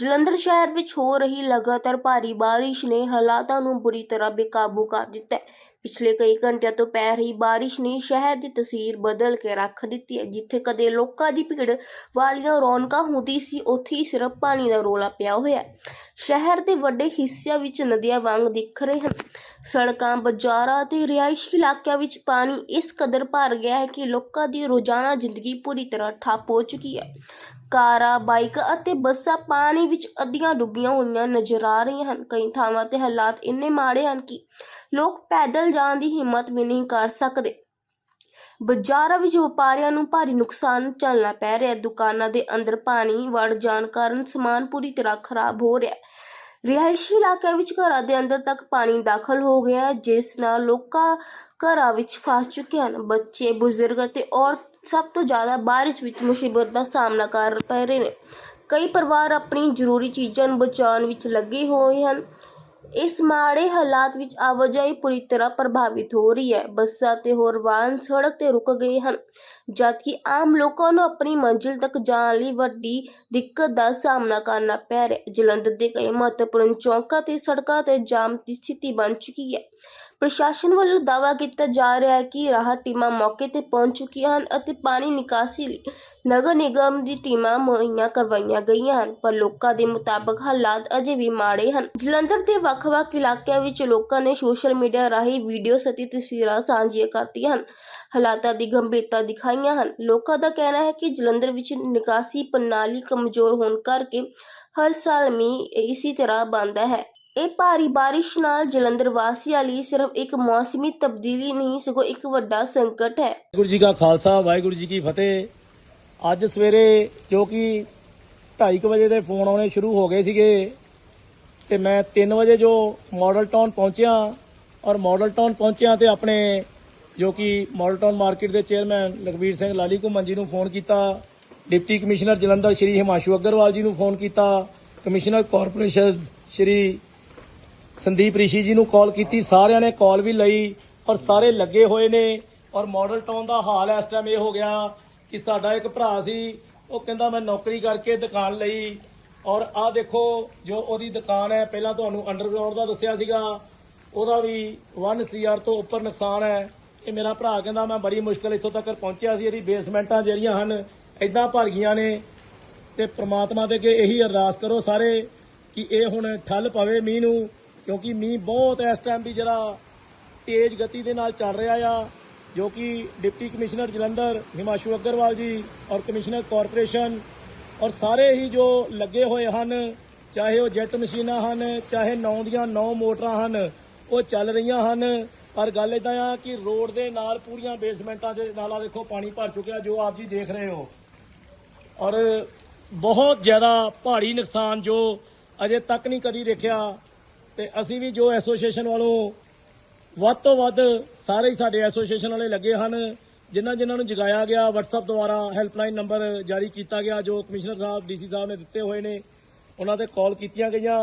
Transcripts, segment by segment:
ਜਲੰਧਰ ਸ਼ਹਿਰ ਵਿੱਚ ਹੋ ਰਹੀ ਲਗਾਤਾਰ ਭਾਰੀ ਬਾਰਿਸ਼ ਨੇ ਹਾਲਾਤਾਂ ਨੂੰ ਬੁਰੀ ਤਰ੍ਹਾਂ ਬੇਕਾਬੂ ਕਰ ਦਿੱਤਾ ਹੈ। ਪਿਛਲੇ ਕਈ ਘੰਟਿਆਂ ਤੋਂ ਪੈ ਰਹੀ ਬਾਰਿਸ਼ ਨੇ ਸ਼ਹਿਰ ਦੀ ਤਸਵੀਰ ਬਦਲ ਕੇ ਰੱਖ ਦਿੱਤੀ ਹੈ, ਜਿੱਥੇ ਕਦੇ ਲੋਕਾਂ ਦੀ ਭੀੜ ਵਾਲੀਆਂ ਰੌਣਕਾਂ ਹੁੰਦੀ ਸੀ, ਉੱਥੇ ਹੀ ਸਿਰਫ ਪਾਣੀ ਦਾ ਰੋਲਾ ਪਿਆ ਹੋਇਆ ਸ਼ਹਿਰ ਦੇ ਵੱਡੇ ਹਿੱਸਿਆਂ ਵਿੱਚ ਨਦੀਆਂ ਵਾਂਗ ਦਿਖ ਰਹੇ ਹਨ। ਸੜਕਾਂ, ਬਾਜ਼ਾਰਾਂ ਅਤੇ ਰਿਹਾਇਸ਼ੀ ਇਲਾਕਿਆਂ ਵਿੱਚ ਪਾਣੀ ਇਸ ਕਦਰ ਭਰ ਗਿਆ ਹੈ ਕਿ ਲੋਕਾਂ ਦੀ ਰੋਜ਼ਾਨਾ ਜ਼ਿੰਦਗੀ ਪੂਰੀ ਤਰ੍ਹਾਂ ਠੱਪ ਹੋ ਚੁੱਕੀ ਹੈ। ਕਾਰਾਂ, ਬਾਈਕ ਅਤੇ ਬੱਸਾਂ ਪਾਣੀ ਵਿੱਚ ਅੱਧੀਆਂ ਡੁੱਬੀਆਂ ਹੋਈਆਂ ਨਜ਼ਰ ਆ ਰਹੀਆਂ ਹਨ। ਕਈ ਥਾਵਾਂ ਤੇ ਹਾਲਾਤ ਇੰਨੇ ਮਾੜੇ ਹਨ ਕਿ ਲੋਕ ਪੈਦਲ ਜਾਣ ਦੀ ਹਿੰਮਤ ਵੀ ਨਹੀਂ ਕਰ ਸਕਦੇ। ਬਾਜ਼ਾਰਾਂ ਵਿੱਚ ਵਪਾਰੀਆਂ ਨੂੰ ਭਾਰੀ ਨੁਕਸਾਨ ਝੱਲਣਾ ਪੈ ਰਿਹਾ ਦੁਕਾਨਾਂ ਦੇ ਅੰਦਰ ਪਾਣੀ ਵੜ ਜਾਣ ਕਾਰਨ ਸਮਾਨ ਪੂਰੀ ਤਰ੍ਹਾਂ ਖਰਾਬ ਹੋ ਰਿਹਾ ਹੈ। ਰਿਹਾਇਸ਼ੀ ਇਲਾਕਿਆਂ ਵਿੱਚ ਘਰਾਂ ਦੇ ਅੰਦਰ ਤੱਕ ਪਾਣੀ ਦਾਖਲ ਹੋ ਗਿਆ ਹੈ, ਜਿਸ ਨਾਲ ਲੋਕਾਂ ਘਰਾਂ ਵਿੱਚ ਫਸ ਚੁੱਕੇ ਹਨ। ਬੱਚੇ, ਬਜ਼ੁਰਗ ਅਤੇ ਔਰਤ ਸਭ ਤੋਂ ਜ਼ਿਆਦਾ ਬਾਰਿਸ਼ ਵਿੱਚ ਮੁਸੀਬਤ ਦਾ ਸਾਹਮਣਾ ਕਰ ਪੈ ਰਹੇ ਨੇ। ਕਈ ਪਰਿਵਾਰ ਆਪਣੀ ਜ਼ਰੂਰੀ ਚੀਜ਼ਾਂ ਨੂੰ ਬਚਾਉਣ ਵਿੱਚ ਲੱਗੇ ਹੋਏ ਹਨ। ਇਸ ਮਾੜੇ ਹਾਲਾਤ ਵਿੱਚ ਆਵਾਜਾਈ ਪੂਰੀ ਤਰ੍ਹਾਂ ਪ੍ਰਭਾਵਿਤ ਹੋ ਰਹੀ ਹੈ। ਬੱਸਾਂ ਤੇ ਹੋਰ ਵਾਹਨ ਸੜਕ ਤੇ ਰੁਕ ਗਏ ਹਨ, ਜਦਕਿ ਆਮ ਲੋਕਾਂ ਨੂੰ ਆਪਣੀ ਮੰਜ਼ਿਲ ਤੱਕ ਜਾਣ ਲਈ ਵੱਡੀ ਦਿੱਕਤ ਦਾ ਸਾਹਮਣਾ ਕਰਨਾ ਪੈ ਰਿਹਾ ਹੈ। ਜਲੰਧਰ ਦੇ ਕਈ ਮਹੱਤਵਪੂਰਨ ਚੌਂਕਾਂ ਤੇ ਸੜਕਾਂ ਤੇ ਜਾਮ ਦੀ ਸਥਿਤੀ ਬਣ ਚੁੱਕੀ ਹੈ। ਪ੍ਰਸ਼ਾਸਨ ਵੱਲੋਂ ਦਾਅਵਾ ਕੀਤਾ ਜਾ ਰਿਹਾ ਹੈ ਕਿ ਰਾਹਤ ਟੀਮਾਂ ਮੌਕੇ ਤੇ ਪਹੁੰਚ ਚੁੱਕੀਆਂ ਹਨ ਅਤੇ ਪਾਣੀ ਨਿਕਾਸੀ ਲਈ ਨਗਰ ਨਿਗਮ ਦੀ ਟੀਮਾਂ ਮੁਹੱਈਆ ਕਰਵਾਈਆਂ ਗਈਆਂ ਹਨ, ਪਰ ਲੋਕਾਂ ਦੇ ਮੁਤਾਬਕ ਹਾਲਾਤ ਅਜੇ ਵੀ ਮਾੜੇ ਹਨ। ਜਲੰਧਰ ਦੇ ਵੱਖ-ਵੱਖ ਇਲਾਕਿਆਂ ਵਿੱਚ ਲੋਕਾਂ ਨੇ ਸੋਸ਼ਲ ਮੀਡੀਆ ਰਾਹੀਂ ਵੀਡੀਓ ਅਤੇ ਤਸਵੀਰਾਂ ਸਾਂਝੀਆਂ ਕਰਤੀਆਂ ਹਨ। ਹਾਲਾਤਾਂ ਦੀ ਗੰਭੀਰਤਾ ਦਿਖਾਈਆਂ ਹਨ। ਲੋਕਾਂ ਦਾ ਕਹਿਣਾ ਹੈ ਕਿ ਜਲੰਧਰ ਵਿੱਚ ਨਿਕਾਸੀ ਪ੍ਰਣਾਲੀ ਕਮਜ਼ੋਰ ਹੋਣ ਕਰਕੇ ਹਰ ਸਾਲ ਮੀਂਹ ਇਸੇ ਤਰ੍ਹਾਂ ਬਣਦਾ ਹੈ। ਇਹ ਭਾਰੀ ਬਾਰਿਸ਼ ਨਾਲ ਜਲੰਧਰ ਵਾਸੀਆਂ ਲਈ ਸਿਰਫ ਇੱਕ ਮੌਸਮੀ ਤਬਦੀਲੀ ਨਹੀਂ, ਸਗੋਂ ਇੱਕ ਵੱਡਾ ਸੰਕਟ ਹੈ। ਵਾਹਿਗੁਰੂ ਜੀ ਕਾ ਖਾਲਸਾ, ਵਾਹਿਗੁਰੂ ਜੀ ਕੀ ਫਤਿਹ। ਅੱਜ ਸਵੇਰੇ ਜੋ ਕਿ 2:30 ਵਜੇ ਦੇ ਫੋਨ ਆਉਣੇ ਸ਼ੁਰੂ ਹੋ ਗਏ ਸੀਗੇ। ਤੇ ਮੈਂ 3 ਵਜੇ ਜੋ ਮਾਡਲ ਟਾਊਨ ਪਹੁੰਚਿਆ ਔਰ ਮਾਡਲ ਟਾਊਨ ਪਹੁੰਚਿਆ ਤੇ ਆਪਣੇ ਜੋ ਕਿ ਮਾਡਲ ਟਾਊਨ ਮਾਰਕੀਟ ਦੇ ਚੇਅਰਮੈਨ ਲਖਵੀਰ ਸਿੰਘ ਲਾਲੀ ਘੁੰਮਣ ਜੀ ਨੂੰ ਫੋਨ ਕੀਤਾ, ਡਿਪਟੀ ਕਮਿਸ਼ਨਰ ਜਲੰਧਰ ਸ਼੍ਰੀ ਹਿਮਾਸ਼ੂ ਅਗਰਵਾਲ ਜੀ ਨੂੰ ਫੋਨ ਕੀਤਾ, ਕਮਿਸ਼ਨਰ ਕਾਰਪੋਰੇਸ਼ਨ ਸ਼੍ਰੀ ਸੰਦੀਪ ਰਿਸ਼ੀ ਜੀ ਨੂੰ ਕਾਲ ਕੀਤੀ, ਸਾਰਿਆਂ ਨੇ ਕਾਲ ਵੀ ਲਈ ਔਰ ਸਾਰੇ ਲੱਗੇ ਹੋਏ ਨੇ ਔਰ ਮਾਡਲ ਟਾਊਨ ਦਾ ਹਾਲ ਇਸ ਟਾਈਮ ਇਹ ਹੋ ਗਿਆ ਕਿ ਸਾਡਾ ਇੱਕ ਭਰਾ ਸੀ, ਉਹ ਕਹਿੰਦਾ ਮੈਂ ਨੌਕਰੀ ਕਰਕੇ ਦੁਕਾਨ ਲਈ ਔਰ ਆਹ ਦੇਖੋ, ਜੋ ਉਹਦੀ ਦੁਕਾਨ ਹੈ, ਪਹਿਲਾਂ ਤੁਹਾਨੂੰ ਅੰਡਰਗਰਾਉਂਡ ਦਾ ਦੱਸਿਆ ਸੀਗਾ। ਉਹਦਾ ਵੀ 1 ਸੀਆਰ ਤੋਂ ਉੱਪਰ ਨੁਕਸਾਨ ਹੈ। ਇਹ ਮੇਰਾ ਭਰਾ ਕਹਿੰਦਾ, ਮੈਂ ਬੜੀ ਮੁਸ਼ਕਲ ਇੱਥੋਂ ਤੱਕ ਪਹੁੰਚਿਆ ਸੀ, ਇਹਦੀ ਬੇਸਮੈਂਟਾਂ ਜਿਹੜੀਆਂ ਹਨ ਐਦਾਂ ਭਰ ਗਈਆਂ ਨੇ। ਤੇ ਪ੍ਰਮਾਤਮਾ ਦੇ ਅੱਗੇ ਇਹੀ ਅਰਦਾਸ ਕਰੋ ਸਾਰੇ ਕਿ ਇਹ ਹੁਣ ਠੱਲ ਪਵੇ ਮੀਂਹ ਨੂੰ, ਕਿਉਂਕਿ ਮੀਂਹ ਬਹੁਤ ਇਸ ਟਾਈਮ ਵੀ ਜਿਹੜਾ ਤੇਜ਼ ਗਤੀ ਦੇ ਨਾਲ ਚੱਲ ਰਿਹਾ ਆ, ਜੋ ਕਿ ਡਿਪਟੀ ਕਮਿਸ਼ਨਰ ਜਲੰਧਰ, ਹਿਮਾਸ਼ੂ ਅਗਰਵਾਲ ਜੀ ਔਰ ਕਮਿਸ਼ਨਰ ਕਾਰਪੋਰੇਸ਼ਨ ਔਰ ਸਾਰੇ ਹੀ ਜੋ ਲੱਗੇ ਹੋਏ ਹਨ, ਚਾਹੇ ਉਹ ਜੈਟ ਮਸ਼ੀਨਾਂ ਹਨ, ਚਾਹੇ ਨੌ ਦੀਆਂ ਨੌ ਮੋਟਰਾਂ ਹਨ, ਉਹ ਚੱਲ ਰਹੀਆਂ ਹਨ। ਪਰ ਗੱਲ ਇਦਾਂ ਆ ਕਿ ਰੋਡ ਦੇ ਨਾਲ ਪੂਰੀਆਂ ਬੇਸਮੈਂਟਾਂ ਦੇ ਨਾਲਾ ਦੇਖੋ, ਪਾਣੀ ਭਰ ਚੁੱਕਿਆ, ਜੋ ਆਪ ਜੀ ਦੇਖ ਰਹੇ ਹੋ। ਔਰ ਬਹੁਤ ਜ਼ਿਆਦਾ ਭਾਰੀ ਨੁਕਸਾਨ ਜੋ ਅਜੇ ਤੱਕ ਨਹੀਂ ਕਦੀ ਦੇਖਿਆ। ਤੇ ਅਸੀਂ ਵੀ ਜੋ ਐਸੋਸੀਏਸ਼ਨ ਵੱਲੋਂ ਵੱਧ ਤੋਂ ਵੱਧ ਸਾਰੇ ਹੀ ਸਾਡੇ ਐਸੋਸੀਏਸ਼ਨ ਵਾਲੇ ਲੱਗੇ ਹਨ। ਜਿਨ੍ਹਾਂ ਜਿਨ੍ਹਾਂ ਨੂੰ ਜਗਾਇਆ ਗਿਆ, WhatsApp ਦੁਆਰਾ ਹੈਲਪਲਾਈਨ ਨੰਬਰ ਜਾਰੀ ਕੀਤਾ ਗਿਆ, ਜੋ ਕਮਿਸ਼ਨਰ ਸਾਹਿਬ, ਡੀਸੀ ਸਾਹਿਬ ਨੇ ਦਿੱਤੇ ਹੋਏ ਨੇ, ਉਹਨਾਂ ਤੇ ਕਾਲ ਕੀਤੀਆਂ ਗਈਆਂ।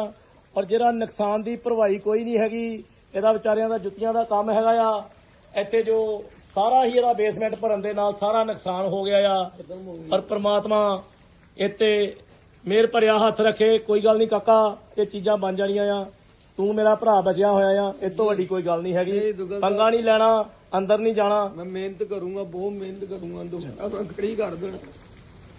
ਔਰ ਜਿਹੜਾ ਨੁਕਸਾਨ ਦੀ ਭਰਵਾਈ ਕੋਈ ਨਹੀਂ ਹੈਗੀ, ਇਹਦਾ ਵਿਚਾਰਿਆਂ ਦਾ ਜੁੱਤੀਆਂ ਦਾ ਕੰਮ ਹੈਗਾ ਆ। ਇੱਥੇ ਜੋ ਸਾਰਾ ਹੀ ਇਹਦਾ ਬੇਸਮੈਂਟ ਭਰਨ ਦੇ ਨਾਲ ਸਾਰਾ ਨੁਕਸਾਨ ਹੋ ਗਿਆ ਆ। ਪਰ ਪ੍ਰਮਾਤਮਾ ਇੱਥੇ ਮੇਰ ਭਰਿਆ ਹੱਥ ਰੱਖੇ, ਕੋਈ ਗੱਲ ਨਹੀਂ ਕਾਕਾ, ਇਹ ਚੀਜ਼ਾਂ ਬਣ ਜਾਣੀਆਂ ਆ। ਤੂੰ ਮੇਰਾ ਭਰਾ ਬਚਿਆ ਹੋਇਆ ਆ ਇਹ ਤੋਂ ਵੱਡੀ ਕੋਈ ਗੱਲ ਨਹੀਂ ਹੈਗੀ। ਪੰਗਾ ਨਹੀਂ ਲੈਣਾ ਅੰਦਰ ਨਹੀਂ ਜਾਣਾ। ਮੈਂ ਮਿਹਨਤ ਕਰੂੰਗਾ ਬਹੁਤ ਮਿਹਨਤ ਕਰੂੰਗਾ ਮੈਂ ਖੜੀ ਕਰ ਦੇਣਾ।